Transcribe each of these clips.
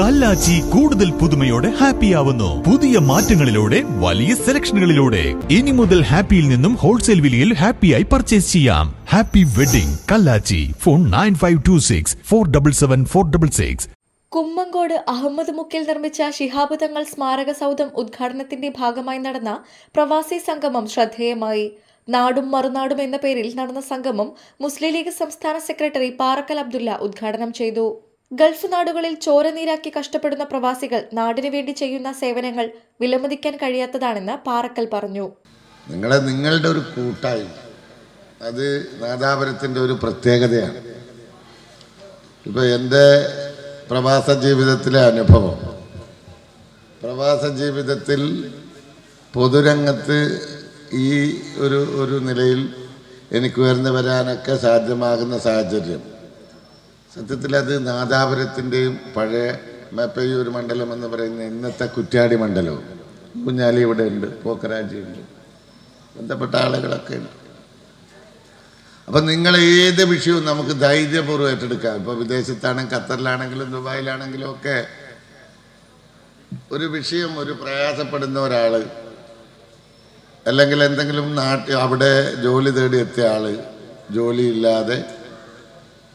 കല്ലാച്ചി കൂടുതൽ പുതുമയോടെ ഹാപ്പി ആവുന്നു പുതിയ മാറ്റങ്ങളിലൂടെ വലിയ സെലക്ഷനുകളിലൂടെ. ഇനി മുതൽ ഹാപ്പിയിൽ നിന്നും ഹോൾസെയിൽ വിലയിൽ ഹാപ്പിയായി പർച്ചേസ് ചെയ്യാം. Happy wedding Kallachi. Phone nine five two six four double seven four double six. Kummankode Ahmad മുക്കിൽ നിർമ്മിച്ച ശിഹാബ് തങ്ങൾ സ്മാരക സൗധം ഉദ്ഘാടനത്തിന്റെ ഭാഗമായി നടന്ന പ്രവാസി സംഗമം ശ്രദ്ധേയമായി. നാടും മറുനാടും എന്ന പേരിൽ നടന്ന സംഗമം മുസ്ലിം ലീഗ് സംസ്ഥാന സെക്രട്ടറി പാറക്കൽ അബ്ദുള്ള ഉദ്ഘാടനം ചെയ്തു. ഗൾഫ് നാടുകളിൽ ചോര നീരാക്കി കഷ്ടപ്പെടുന്ന പ്രവാസികൾ നാടിനു വേണ്ടി ചെയ്യുന്ന സേവനങ്ങൾ വിലമതിക്കാൻ കഴിയാത്തതാണെന്ന് പാറക്കൽ പറഞ്ഞു. നിങ്ങളെ നിങ്ങളുടെ ഒരു കൂട്ടായി അത് നാദാപുരത്തിന്റെ ഒരു പ്രത്യേകതയാണ്. ഇപ്പോൾ എന്റെ പ്രവാസ ജീവിതത്തിലെ അനുഭവം പ്രവാസ ജീവിതത്തിൽ പൊതുരംഗത്ത് ഈ ഒരു ഒരു നിലയിൽ എനിക്ക് ഉയർന്നു വരാനൊക്കെ സാധ്യമാകുന്ന സാഹചര്യം. സത്യത്തിൽ അത് നാദാപുരത്തിന്റെയും പഴയ മേപ്പയ്യൂർ മണ്ഡലം എന്ന് പറയുന്ന ഇന്നത്തെ കുറ്റ്യാടി മണ്ഡലവും. കുഞ്ഞാലി ഇവിടെ ഉണ്ട് പോക്കരാജിയുണ്ട് ബന്ധപ്പെട്ട ആളുകളൊക്കെ ഉണ്ട്. അപ്പം നിങ്ങൾ ഏത് വിഷയവും നമുക്ക് ധൈര്യപൂർവം ഏറ്റെടുക്കാം. ഇപ്പോൾ വിദേശത്താണെങ്കിൽ ഖത്തറിലാണെങ്കിലും ദുബായിലാണെങ്കിലും ഒക്കെ ഒരു വിഷയം ഒരു പ്രയാസപ്പെടുന്ന ഒരാൾ അല്ലെങ്കിൽ എന്തെങ്കിലും നാട്ടിൽ അവിടെ ജോലി തേടി എത്തിയ ആൾ ജോലിയില്ലാതെ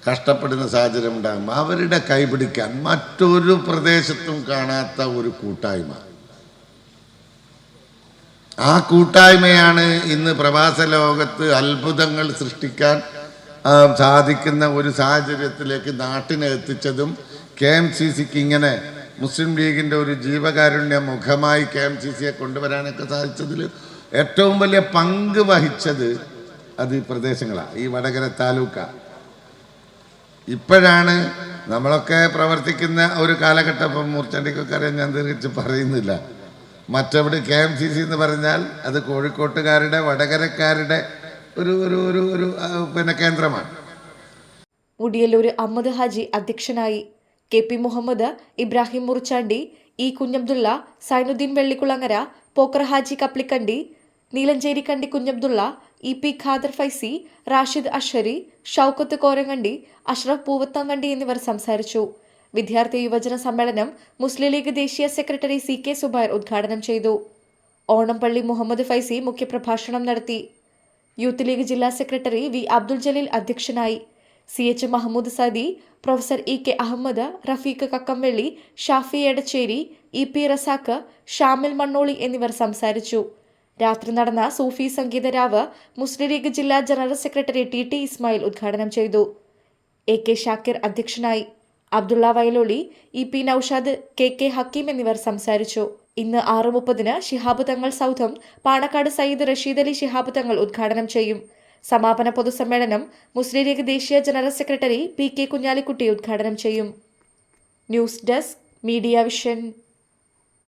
കഷ്ടപ്പെടുന്ന സാഹചര്യം ഉണ്ടാകുമ്പോൾ അവരുടെ കൈപിടിക്കാൻ മറ്റൊരു പ്രദേശത്തും കാണാത്ത ഒരു കൂട്ടായ്മ. ആ കൂട്ടായ്മയാണ് ഇന്ന് പ്രവാസ ലോകത്ത് അത്ഭുതങ്ങൾ സൃഷ്ടിക്കാൻ സാധിക്കുന്ന ഒരു സാഹചര്യത്തിലേക്ക് നാട്ടിനെ എത്തിച്ചതും കെ എം സി സിക്ക് ഇങ്ങനെ മുസ്ലിം ലീഗിന്റെ ഒരു ജീവകാരുണ്യ മുഖമായി കെ എം സി സിയെ കൊണ്ടുവരാനൊക്കെ സാധിച്ചതിൽ ഏറ്റവും വലിയ പങ്ക് വഹിച്ചത് അത് ഈ പ്രദേശങ്ങളാണ്. ഈ വടകര താലൂക്കാണ്. ഇപ്പോഴാണ് നമ്മളൊക്കെ പ്രവർത്തിക്കുന്ന ഒരു കാലഘട്ടം. ഇപ്പം മൂർച്ചണ്ടിക്കൊക്കെ അറിയാൻ ഞാൻ തിരിച്ച് പറയുന്നില്ല. മറ്റവിടെ കെ എം സി സി എന്ന് പറഞ്ഞാൽ അത് കോഴിക്കോട്ടുകാരുടെ വടകരക്കാരുടെ ഒരു ഒരു ഒരു ഒരു പിന്നെ കേന്ദ്രമാണ്. മുടിയല്ലൂർ അഹമ്മദ് ഹാജി അധ്യക്ഷനായി K P Muhammad Ibrahim Murichandi E Kunhabdulla Zainuddin Vellikulangara Pokker Haji Kaplikandi Neelancheri Kandi Kunhabdulla E P Khader Faizi Rashid Ashari Shoukath Korangandi Ashraf Poovathankandi എന്നിവർ സംസാരിച്ചു. വിദ്യാർത്ഥി യുവജന സമ്മേളനം മുസ്ലിം ലീഗ് ദേശീയ സെക്രട്ടറി സി കെ സുബൈർ ഉദ്ഘാടനം ചെയ്തു. ഓണംപള്ളി മുഹമ്മദ് ഫൈസി മുഖ്യപ്രഭാഷണം നടത്തി. യൂത്ത് ലീഗ് ജില്ലാ സെക്രട്ടറി വി അബ്ദുൽ ജലീൽ അധ്യക്ഷനായി. C H Mahmood Sadi professor E K Ahmad Rafeeq Kakkamvelli Shafi Edachery E P Razak Shamil Mannoli എന്നിവർ സംസാരിച്ചു. രാത്രി നടന്ന സൂഫി സംഗീതരാവ് മുസ്ലിം ലീഗ് ജില്ലാ general secretary T T Ismail ഉദ്ഘാടനം ചെയ്തു. എ കെ ഷാക്കിർ അധ്യക്ഷനായി Abdulla Vayaloli E P Noushad K K Hakeem എന്നിവർ സംസാരിച്ചു. ഇന്ന് ആറ് മുപ്പതിന് ശിഹാബ് തങ്ങൾ സൗധം പാണക്കാട് സയ്യിദ് റഷീദ് അലി ശിഹാബ് തങ്ങൾ ഉദ്ഘാടനം ചെയ്യും. സമാപന പൊതുസമ്മേളനം മുസ്ലിം ലീഗ് ദേശീയ general secretary P K Kunhalikutty ഉദ്ഘാടനം ചെയ്യും. News desk media vision